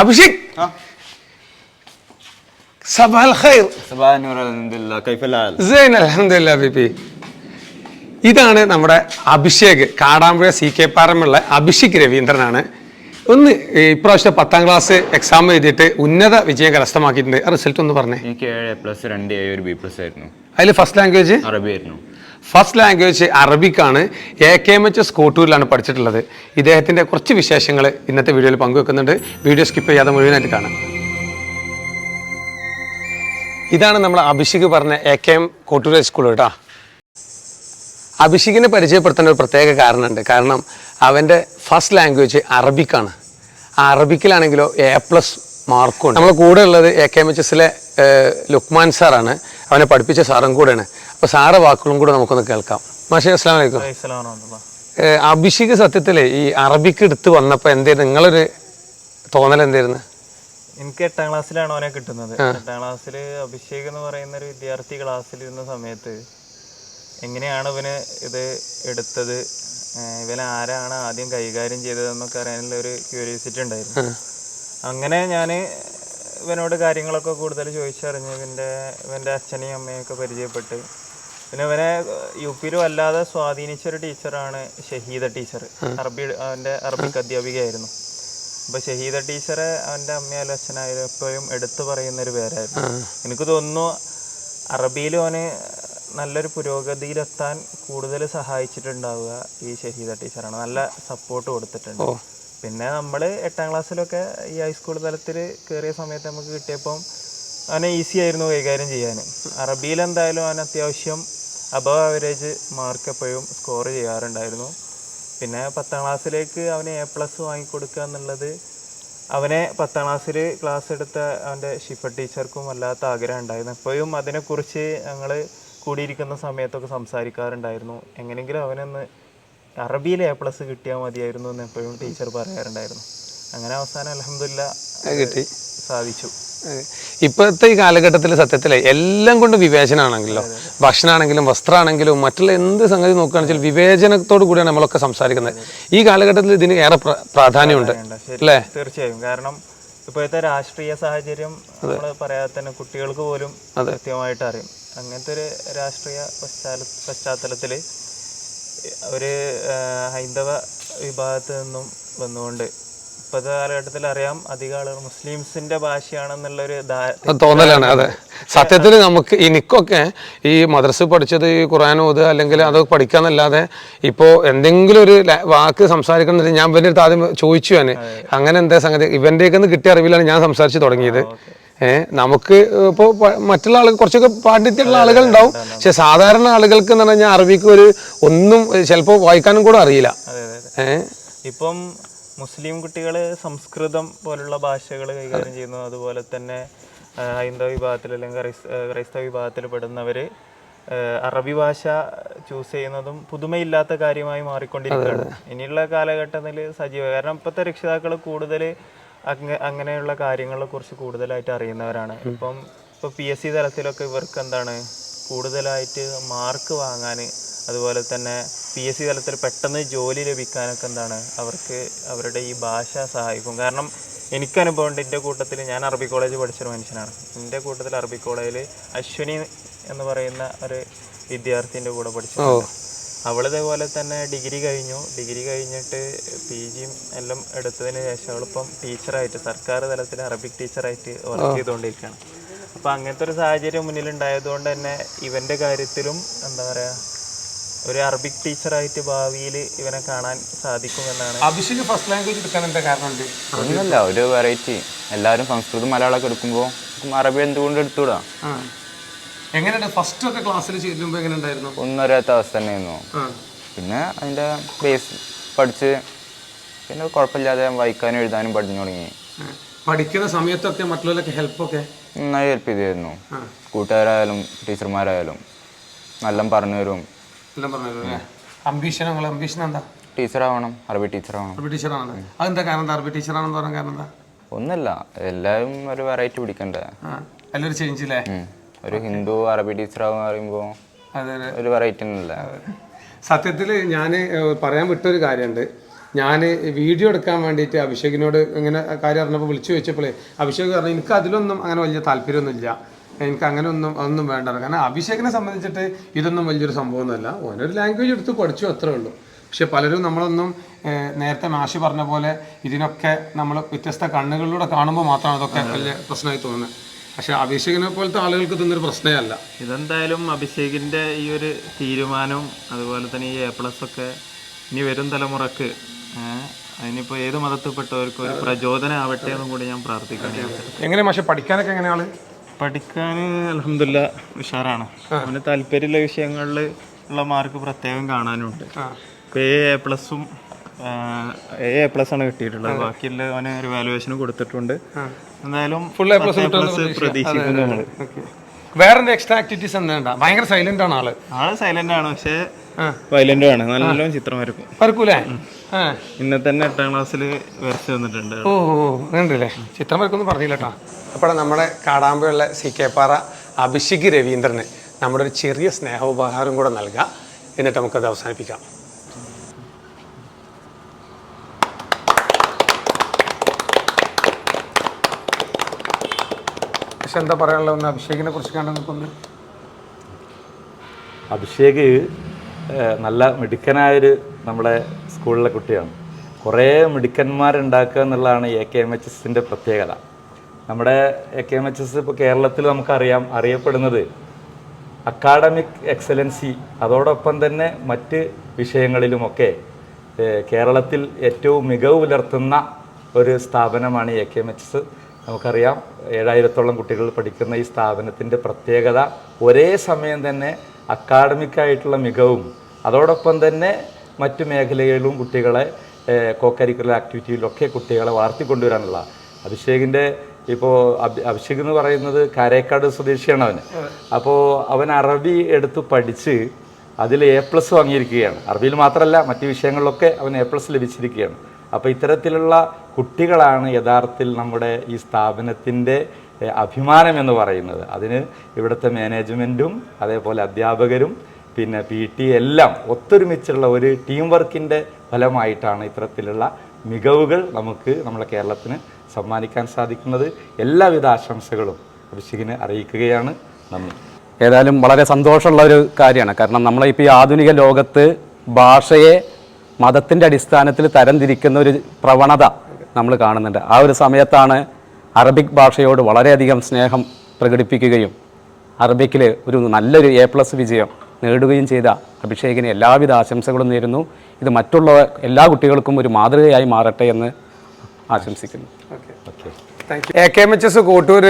അഭിഷേക് സബാൽ ഖൈർ صباح النور الحمد لله كيف الحال സൈൻ അലഹമില്ല ബിപി ഇതാണ് നമ്മുടെ അഭിഷേക് കാടാമ്പുഴ സി കെ പാറമുള്ള അഭിഷേക് രവീന്ദ്രനാണ് ഒന്ന് ഈ ഇപ്രാവശ്യത്തെ പത്താം ക്ലാസ് എക്സാം എഴുതിയിട്ട് ഉന്നത വിജയം കരസ്ഥമാക്കിയിട്ടുണ്ട് ആ റിസൾട്ട് ഒന്ന് പറഞ്ഞേ എനിക്ക് ഏഴ് പ്ലസ് രണ്ട് ഏഴ് ഒരു ബി പ്ലസ് ആയിരുന്നു അതിൽ ഫസ്റ്റ് ലാംഗ്വേജ് അറബി ആയിരുന്നു first language അറബിക്കാണ്. A K M H S കോട്ടൂരിലാണ് പഠിച്ചിട്ടുള്ളത്. ഇദ്ദേഹത്തിന്റെ കുറച്ച് വിശേഷങ്ങൾ ഇന്നത്തെ വീഡിയോയിൽ പങ്കുവെക്കുന്നുണ്ട്. വീഡിയോ സ്കിപ്പ് ചെയ്യാതെ മുഴുവനായിട്ട് കാണാം. ഇതാണ് നമ്മൾ അഭിഷേക് പറഞ്ഞ A K M Kottoor school കേട്ടോ. അഭിഷേകിനെ പരിചയപ്പെടുത്തേണ്ട ഒരു പ്രത്യേക കാരണമുണ്ട്. കാരണം അവന്റെ ഫസ്റ്റ് ലാംഗ്വേജ് അറബിക്കാണ്. ആ അറബിക്കിലാണെങ്കിലോ എ പ്ലസ് മാർക്കും നമ്മളെ കൂടെ ഉള്ളത് എ കെ എം എച്ച് എസിലെ ലുക്മാൻ സാറാണ് അവനെ പഠിപ്പിച്ച സാറും കൂടെയാണ്. അപ്പോൾ സാറ വാക്കുകളും കൂടെ നമുക്കൊന്ന് കേൾക്കാം. മാഷേ അസ്ലാം വലൈക്കും അഭിഷേക് സത്യത്തിൽ ഈ അറബിക്ക് എടുത്ത് വന്നപ്പോൾ എന്തായിരുന്നു നിങ്ങളൊരു തോന്നൽ എന്തായിരുന്നു എനിക്ക് എട്ടാം ക്ലാസ്സിലാണ് അവനെ കിട്ടുന്നത്. എട്ടാം ക്ലാസ്സിൽ അഭിഷേക് എന്ന് പറയുന്ന ഒരു വിദ്യാർത്ഥി ക്ലാസ്സിൽ ഇരുന്ന സമയത്ത് എങ്ങനെയാണ് ഇവന് ഇത് എടുത്തത്? ഇവനെ ആരാണ് ആദ്യം കൈകാര്യം ചെയ്തതെന്നൊക്കെ അറിയാനുള്ള ഒരു ക്യൂരിയോസിറ്റി ഉണ്ടായിരുന്നു. അങ്ങനെ ഞാൻ ഇവനോട് കാര്യങ്ങളൊക്കെ കൂടുതൽ ചോദിച്ചറിഞ്ഞ് ഇവന്റെ ഇവന്റെ അച്ഛനെയും അമ്മയൊക്കെ പരിചയപ്പെട്ട് പിന്നെ ഇവനെ യു പിയിൽ വല്ലാതെ സ്വാധീനിച്ച ഒരു ടീച്ചറാണ് ഷഹീദ ടീച്ചർ അറബി അവന്റെ അറബിക് അധ്യാപികയായിരുന്നു. അപ്പൊ ഷഹീദ ടീച്ചറെ അവന്റെ അമ്മയാലും അച്ഛനായാലും എപ്പോഴും എടുത്തു പറയുന്ന ഒരു പേരായിരുന്നു എനിക്ക് തോന്നുന്നു അറബിയിൽ അവന് നല്ലൊരു പുരോഗതിയിലെത്താൻ കൂടുതൽ സഹായിച്ചിട്ടുണ്ടാവുക ഈ ഷഹീദ ടീച്ചറാണ്. നല്ല സപ്പോർട്ട് കൊടുത്തിട്ടുണ്ട്. പിന്നെ നമ്മൾ എട്ടാം ക്ലാസ്സിലൊക്കെ ഈ ഹൈസ്കൂൾ തലത്തിൽ കയറിയ സമയത്ത് നമുക്ക് കിട്ടിയപ്പം അവനെ ഈസി ആയിരുന്നു കൈകാര്യം ചെയ്യാൻ. അറബിയിൽ എന്തായാലും അവൻ അത്യാവശ്യം അബവ് ആവറേജ് മാർക്ക് എപ്പോഴും സ്കോർ ചെയ്യാറുണ്ടായിരുന്നു. പിന്നെ പത്താം ക്ലാസ്സിലേക്ക് അവന് എ പ്ലസ് വാങ്ങിക്കൊടുക്കുക എന്നുള്ളത് അവനെ പത്താം ക്ലാസ്സിൽ ക്ലാസ് എടുത്ത അവന്റെ ഷിഫ ടീച്ചർക്കും വല്ലാത്ത ആഗ്രഹം ഉണ്ടായിരുന്നു എപ്പോഴും അതിനെക്കുറിച്ച് ഞങ്ങൾ കൂടിയിരിക്കുന്ന സമയത്തൊക്കെ സംസാരിക്കാറുണ്ടായിരുന്നു. എങ്ങനെയെങ്കിലും അവനൊന്ന് അറബിയിൽ എ പ്ലസ് കിട്ടിയാൽ മതിയായിരുന്നു എന്ന് എപ്പോഴും ടീച്ചർ പറയാറുണ്ടായിരുന്നു. അങ്ങനെ അവസാനം അലഹമില്ല കിട്ടി. സാധിച്ചു. ഇപ്പോഴത്തെ ഈ കാലഘട്ടത്തിൽ സത്യത്തിലെ എല്ലാം കൊണ്ട് വിവേചനമാണെങ്കിലോ ഭക്ഷണമാണെങ്കിലും വസ്ത്രമാണെങ്കിലും മറ്റുള്ള എന്ത് സംഗതി നോക്കുകയാണെന്ന് വെച്ചാൽ വിവേചനത്തോടു കൂടിയാണ് നമ്മളൊക്കെ സംസാരിക്കുന്നത്. ഈ കാലഘട്ടത്തിൽ ഇതിന് ഏറെ പ്രാധാന്യമുണ്ട്. അല്ലേ? തീർച്ചയായും. കാരണം ഇപ്പോഴത്തെ രാഷ്ട്രീയ സാഹചര്യം നമ്മൾ പറയാതെ തന്നെ കുട്ടികൾക്ക് പോലും കൃത്യമായിട്ട് അറിയും. അങ്ങനത്തെ ഒരു രാഷ്ട്രീയ പശ്ചാത്തല പശ്ചാത്തലത്തിൽ ഒരു ഹൈന്ദവ വിഭാഗത്തിൽ നിന്നും വന്നുകൊണ്ട് ഇപ്പോഴത്തെ കാലഘട്ടത്തിൽ അറിയാം അധികം ആളുകൾ മുസ്ലിംസിന്റെ ഭാഷയാണെന്നുള്ളൊരു തോന്നലാണ് അതെ. സത്യത്തിൽ നമുക്ക് എനിക്കൊക്കെ ഈ മദ്രസ പഠിച്ചത് ഈ ഖുറാൻ ഓത് അല്ലെങ്കിൽ അതൊക്കെ പഠിക്കാന്നല്ലാതെ ഇപ്പോൾ എന്തെങ്കിലും ഒരു വാക്ക് സംസാരിക്കണമെന്നില്ല ഞാൻ ഇവന്റെ അടുത്ത് ആദ്യം ചോദിച്ചു ഞാൻ അങ്ങനെ എന്താ സംഗതി? ഇവന്റെയൊക്കെ നിന്ന് കിട്ടിയ അറിവിലാണ് ഞാൻ സംസാരിച്ച് തുടങ്ങിയത്. ഏഹ് നമുക്ക് ഇപ്പോൾ മറ്റുള്ള ആളുകൾ കുറച്ചൊക്കെ പാണ്ഡിത്യമുള്ള ആളുകൾ ഉണ്ടാവും. പക്ഷെ സാധാരണ ആളുകൾക്ക് എന്ന് പറഞ്ഞാൽ അറബിക്ക് ഒരു ഒന്നും ചിലപ്പോൾ വായിക്കാനും കൂടെ അറിയില്ല. അതെ അതെ അതെ. ഏഹ് ഇപ്പം മുസ്ലിം കുട്ടികൾ സംസ്കൃതം പോലുള്ള ഭാഷകൾ കൈകാര്യം ചെയ്യുന്നു. അതുപോലെ തന്നെ ഹൈന്ദവ വിഭാഗത്തിൽ അല്ലെങ്കിൽ ക്രൈസ്- ക്രൈസ്തവ വിഭാഗത്തിൽ പെടുന്നവർ അറബി ഭാഷ ചൂസ് ചെയ്യുന്നതും പുതുമയില്ലാത്ത കാര്യമായി മാറിക്കൊണ്ടിരിക്കുകയാണ്. ഇനിയുള്ള കാലഘട്ടത്തിൽ സജീവ കാരണം ഇപ്പോഴത്തെ രക്ഷിതാക്കൾ കൂടുതൽ അങ്ങ അങ്ങനെയുള്ള കാര്യങ്ങളെ കുറിച്ച് കൂടുതലായിട്ട് അറിയുന്നവരാണ്. ഇപ്പം ഇപ്പോൾ പി എസ് സി തലത്തിലൊക്കെ ഇവർക്ക് എന്താണ്? കൂടുതലായിട്ട് മാർക്ക് വാങ്ങാൻ അതുപോലെ തന്നെ പി എസ് സി തലത്തിൽ പെട്ടെന്ന് ജോലി ലഭിക്കാനൊക്കെ എന്താണ് അവർക്ക് അവരുടെ ഈ ഭാഷ സഹായിക്കും? കാരണം എനിക്ക് അനുഭവമുണ്ട് എന്റെ കൂട്ടത്തിൽ ഞാൻ അറബി കോളേജ് പഠിച്ചൊരു മനുഷ്യനാണ്. എന്റെ കൂട്ടത്തിൽ അറബി കോളേജിൽ അശ്വിനി എന്ന് പറയുന്ന ഒരു വിദ്യാർത്ഥിന്റെ കൂടെ പഠിച്ചു അവൾ ഇതേപോലെ തന്നെ ഡിഗ്രി കഴിഞ്ഞു. ഡിഗ്രി കഴിഞ്ഞിട്ട് പി ജിയും എല്ലാം എടുത്തതിന് ശേഷം അവളിപ്പം ടീച്ചറായിട്ട് സർക്കാർ തലത്തിൽ അറബിക് ടീച്ചറായിട്ട് വർക്ക് ചെയ്തുകൊണ്ടിരിക്കുകയാണ്. അപ്പം അങ്ങനത്തെ ഒരു സാഹചര്യം മുന്നിലുണ്ടായതുകൊണ്ട് തന്നെ ഇവന്റെ കാര്യത്തിലും എന്താ പറയുക ഒരു അറബിക് ടീച്ചറായിട്ട് ഭാവിയിൽ ഇവനെ കാണാൻ സാധിക്കുമെന്നാണ്. അഭിഷേക് ഫസ്റ്റ് ലാംഗ്വേജ് എടുക്കാൻ എന്താ കാരണം ഒന്നുമില്ല ഒരു വെറൈറ്റി എല്ലാവരും സംസ്കൃതം മലയാളമൊക്കെ എടുക്കുമ്പോൾ അറബി എന്തുകൊണ്ട് എടുത്തുകൂടാ എങ്ങനെയുണ്ട്? ഫസ്റ്റ് ഒക്കെ ക്ലാസ്സിൽ ചെല്ലുമ്പോൾ എങ്ങനെ ഉണ്ടായിരുന്നു? ഒന്നും അറിയാത്ത അവസ്ഥ തന്നെയായിരുന്നു. പിന്നെ അതിന്റെ ബേസ് പഠിച്ച് പിന്നെ കുഴപ്പമില്ലാതെ വായിക്കാനും എഴുതാനും പഠിച്ചു തുടങ്ങി. പഠിക്കുന്ന സമയത്തൊക്കെ മറ്റുള്ളവരൊക്കെ ഹെൽപ്പൊക്കെ നന്നായി ഹെൽപ്പ് ചെയ്തിരുന്നു. കൂട്ടുകാരായാലും ടീച്ചർമാരായാലും നല്ല പറഞ്ഞു തരും എല്ലാം പറഞ്ഞു അംബീഷൻ നിങ്ങൾ അംബീഷൻ എന്താ? ടീച്ചറാവണം അറബി ടീച്ചറാവണം അറബി ടീച്ചറാണ് അതെന്താ കാരണം? എന്താ അറബി ടീച്ചറാണെന്ന് പറയാൻ കാരണം എന്താ? ഒന്നല്ല എല്ലാവരും ഒരു വെറൈറ്റി പിടിക്കണ്ടേ? ചേഞ്ച് അല്ലേ ഒരു ഹിന്ദു അറബി ടീച്ചർ പറയുമ്പോൾ അതെ അതെ. ഒരു വെറൈറ്റി അല്ലേ സത്യത്തിൽ ഞാൻ പറയാൻ വിട്ടൊരു കാര്യമുണ്ട് ഞാൻ വീഡിയോ എടുക്കാൻ വേണ്ടിയിട്ട് അഭിഷേകിനോട് ഇങ്ങനെ കാര്യം അറിഞ്ഞപ്പോൾ വിളിച്ചു വെച്ചപ്പോൾ അഭിഷേക് പറഞ്ഞു എനിക്ക് അതിലൊന്നും അങ്ങനെ വലിയ താല്പര്യമൊന്നുമില്ല. എനിക്ക് അങ്ങനെ ഒന്നും ഒന്നും വേണ്ട കാരണം അഭിഷേകിനെ സംബന്ധിച്ചിട്ട് ഇതൊന്നും വലിയൊരു സംഭവമൊന്നുമല്ല. ഓനൊരു ലാംഗ്വേജ് എടുത്ത് പഠിച്ചു അത്രേ ഉള്ളൂ. പക്ഷെ പലരും നമ്മളൊന്നും നേരത്തെ മാഷി പറഞ്ഞ പോലെ ഇതിനൊക്കെ നമ്മൾ വ്യത്യസ്ത കണ്ണുകളിലൂടെ കാണുമ്പോൾ മാത്രമാണ് അതൊക്കെ വലിയ പ്രശ്നമായി തോന്നുന്നത് പക്ഷെ അഭിഷേകിനെ പോലത്തെ ആളുകൾക്ക് ഇതൊന്നൊരു പ്രശ്നമേ അല്ല ഇതെന്തായാലും അഭിഷേകിന്റെ ഈ ഒരു തീരുമാനവും അതുപോലെ തന്നെ ഈ എ പ്ലസ് ഒക്കെ ഇനി വരും തലമുറയ്ക്ക് അതിനിപ്പോ ഏത് മതത്തിൽപ്പെട്ടവർക്കും ഒരു പ്രചോദനം ആവട്ടെ എന്നും കൂടി ഞാൻ പ്രാർത്ഥിക്കുന്നു എങ്ങനെ പക്ഷെ പഠിക്കാനൊക്കെ എങ്ങനെയാണ് പഠിക്കാൻ അലഹമില്ല ഉഷാറാണ്. അവന് താല്പര്യമുള്ള വിഷയങ്ങളിൽ ഉള്ള മാർക്ക് പ്രത്യേകം കാണാനുണ്ട്. ഇപ്പൊ എ എ പ്ലസും എ എ പ്ലസ് ആണ് കിട്ടിയിട്ടുള്ളത്. ബാക്കിയുള്ള അവന് ഒരു വാലുവേഷനും കൊടുത്തിട്ടുണ്ട്. എന്തായാലും ഫുൾ എ പ്ലസ് പ്രതീക്ഷിക്കുന്നു. നമ്മൾ വേറെ എക്സ്ട്രാ ആക്ടിവിറ്റീസ് എന്താ ഭയങ്കര സൈലന്റ് ആണ് ആൾ. ആൾ സൈലന്റ് ആണ് പക്ഷേ വയലന്റ് ആണ്. നല്ലോണം ചിത്രം വരക്കും. വരക്കൂലേ? ഇന്നെ തന്നെ എട്ടാം ക്ലാസ്സിൽ വരച്ച് തന്നിട്ടുണ്ട് ഓ ഓ ഉണ്ടല്ലേ ചിത്രം വരക്കൊന്നും പറഞ്ഞില്ല കേട്ടോ അപ്പോൾ നമ്മുടെ കാടാമ്പയുള്ള സി കെ പാറ അഭിഷേക് രവീന്ദ്രന് നമ്മുടെ ഒരു ചെറിയ സ്നേഹോപഹാരം കൂടെ നൽകാം. എന്നിട്ട് നമുക്കത് അവസാനിപ്പിക്കാം. പക്ഷെ എന്താ പറയാനുള്ളത്? ഒന്ന് അഭിഷേകിനെ കുറിച്ച് കണ്ടെന്ന് അഭിഷേക് നല്ല മിടുക്കനായൊരു നമ്മുടെ സ്കൂളിലെ കുട്ടിയാണ്. കുറേ മിടുക്കന്മാരുണ്ടാക്കുക എന്നുള്ളതാണ് എ കെ എം എച്ച് എസിന്റെ പ്രത്യേകത. നമ്മുടെ A K M H S ഇപ്പോൾ കേരളത്തിൽ നമുക്കറിയാം അറിയപ്പെടുന്നത് അക്കാഡമിക് എക്സലൻസി അതോടൊപ്പം തന്നെ മറ്റ് വിഷയങ്ങളിലുമൊക്കെ കേരളത്തിൽ ഏറ്റവും മികവ് പുലർത്തുന്ന ഒരു സ്ഥാപനമാണ് A K M H S. നമുക്കറിയാം ഏഴായിരത്തോളം കുട്ടികൾ പഠിക്കുന്ന ഈ സ്ഥാപനത്തിന്റെ പ്രത്യേകത ഒരേ സമയം തന്നെ അക്കാഡമിക്കായിട്ടുള്ള മികവും അതോടൊപ്പം തന്നെ മറ്റു മേഖലകളിലും കുട്ടികളെ കോ കരിക്കുലർ ആക്ടിവിറ്റിയിലൊക്കെ കുട്ടികളെ വാർത്തിക്കൊണ്ടുവരാനുള്ള. അഭിഷേകിന്റെ ഇപ്പോൾ അഭിഷേക് എന്ന് പറയുന്നത് കാരേക്കാട് സ്വദേശിയാണ് അവന്. അപ്പോൾ അവൻ അറബി എടുത്ത് പഠിച്ച് അതിൽ എ പ്ലസ് വാങ്ങിയിരിക്കുകയാണ്. അറബിയിൽ മാത്രമല്ല മറ്റു വിഷയങ്ങളിലൊക്കെ അവൻ എ പ്ലസ് ലഭിച്ചിരിക്കുകയാണ്. അപ്പോൾ ഇത്തരത്തിലുള്ള കുട്ടികളാണ് യഥാർത്ഥത്തിൽ നമ്മുടെ ഈ സ്ഥാപനത്തിന്റെ അഭിമാനം എന്ന് പറയുന്നത്. അതിന് ഇവിടുത്തെ മാനേജ്മെന്റും അതേപോലെ അധ്യാപകരും പിന്നെ പി ടി എല്ലാം ഒത്തൊരുമിച്ചുള്ള ഒരു ടീം വർക്കിന്റെ ഫലമായിട്ടാണ് ഇത്തരത്തിലുള്ള മികവുകൾ നമുക്ക് നമ്മുടെ കേരളത്തിന് സമ്മാനിക്കാൻ സാധിക്കുന്നത്. എല്ലാവിധ ആശംസകളും അഭിഷേകിന് അറിയിക്കുകയാണ്. നന്ദി. ഏതായാലും വളരെ സന്തോഷമുള്ള ഒരു കാര്യമാണ്. കാരണം നമ്മളിപ്പോൾ ഈ ആധുനിക ലോകത്ത് ഭാഷയെ മതത്തിന്റെ അടിസ്ഥാനത്തിൽ തരംതിരിക്കുന്ന ഒരു പ്രവണത നമ്മൾ കാണുന്നുണ്ട്. ആ ഒരു സമയത്താണ് അറബിക് ഭാഷയോട് വളരെയധികം സ്നേഹം പ്രകടിപ്പിക്കുകയും അറബിക്കിൽ ഒരു നല്ലൊരു എ പ്ലസ് വിജയം നേടുകയും ചെയ്ത അഭിഷേകിന് എല്ലാവിധ ആശംസകളും നേരുന്നു. ഇത് മറ്റുള്ള എല്ലാ കുട്ടികൾക്കും ഒരു മാതൃകയായി മാറട്ടെ എന്ന് ആശംസിക്കുന്നു. A K M H S Kottoor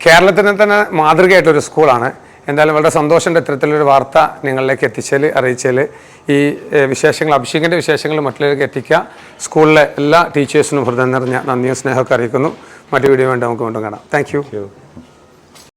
കേരളത്തിന് തന്നെ മാതൃകയായിട്ടൊരു സ്കൂളാണ്. എന്തായാലും വളരെ സന്തോഷമുണ്ട് ഇത്തരത്തിലൊരു വാർത്ത നിങ്ങളിലേക്ക് എത്തിച്ചാൽ അറിയിച്ചാൽ ഈ വിശേഷങ്ങൾ അഭിഷേകിന്റെ വിശേഷങ്ങൾ മറ്റുള്ളവർക്ക് എത്തിക്കുക. സ്കൂളിലെ എല്ലാ ടീച്ചേഴ്സിനും ഹൃദയം നിറഞ്ഞ നന്ദിയും സ്നേഹമൊക്കെ അറിയിക്കുന്നു. മറ്റു വീഡിയോ വേണ്ടി നമുക്ക് വീണ്ടും കാണാം. Thank you